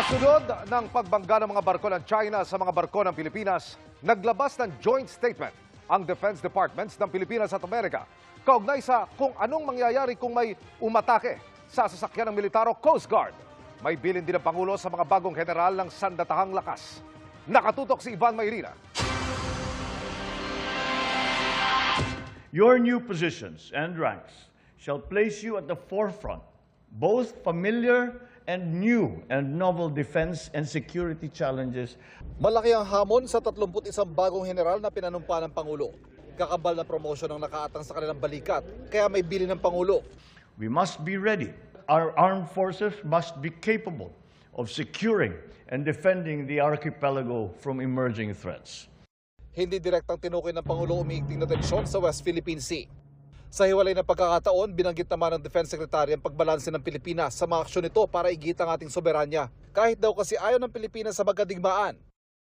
Kasunod ng pagbangga ng mga barko ng China sa mga barko ng Pilipinas, naglabas ng joint statement ang Defense Departments ng Pilipinas at Amerika kaugnay sa kung anong mangyayari kung may umatake sa sasakyan ng militar o Coast Guard. May bilin din ang Pangulo sa mga bagong general ng sandatahang lakas. Nakatutok si Ivan Mayrina. Your new positions and ranks shall place you at the forefront, both familiar and new and novel defense and security challenges. Malaki ang hamon sa 31 bagong general na pinanumpa ng Pangulo. Kakabal na promosyon ang nakaatang sa kanilang balikat, kaya may bili ng Pangulo. We must be ready. Our armed forces must be capable of securing and defending the archipelago from emerging threats. Hindi direktang tinukoy ng Pangulo umiigting na tensyon sa West Philippine Sea. Sa hiwalay na pagkakataon, binanggit naman ng Defense Secretary ang pagbalanse ng Pilipinas sa mga aksyon nito para igit ang ating soberanya. Kahit daw kasi ayaw ng Pilipinas sa magkadigmaan.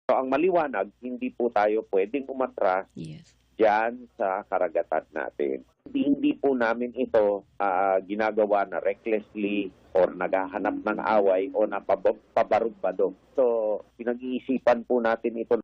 So, ang maliwanag, hindi po tayo pwedeng umatras Yes. dyan sa karagatan natin. Hindi, hindi po namin ito ah, ginagawa na recklessly or naghahanap ng away o napabarug-bado. So, pinag-iisipan po natin ito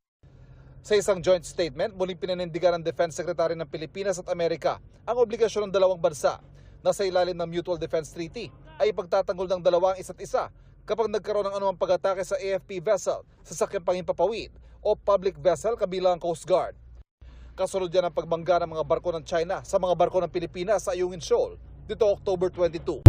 Sa isang joint statement, muling pinanindigan ng Defense Secretary ng Pilipinas at Amerika ang obligasyon ng dalawang bansa na sa ilalim ng Mutual Defense Treaty ay ipagtatanggol ng dalawang isa't isa kapag nagkaroon ng anumang pag-atake sa AFP vessel, sasakyang pangimpapawid o public vessel kabilang ang Coast Guard. Kasunod yan ang pagbangga ng mga barko ng China sa mga barko ng Pilipinas sa Ayungin Shoal dito October 22.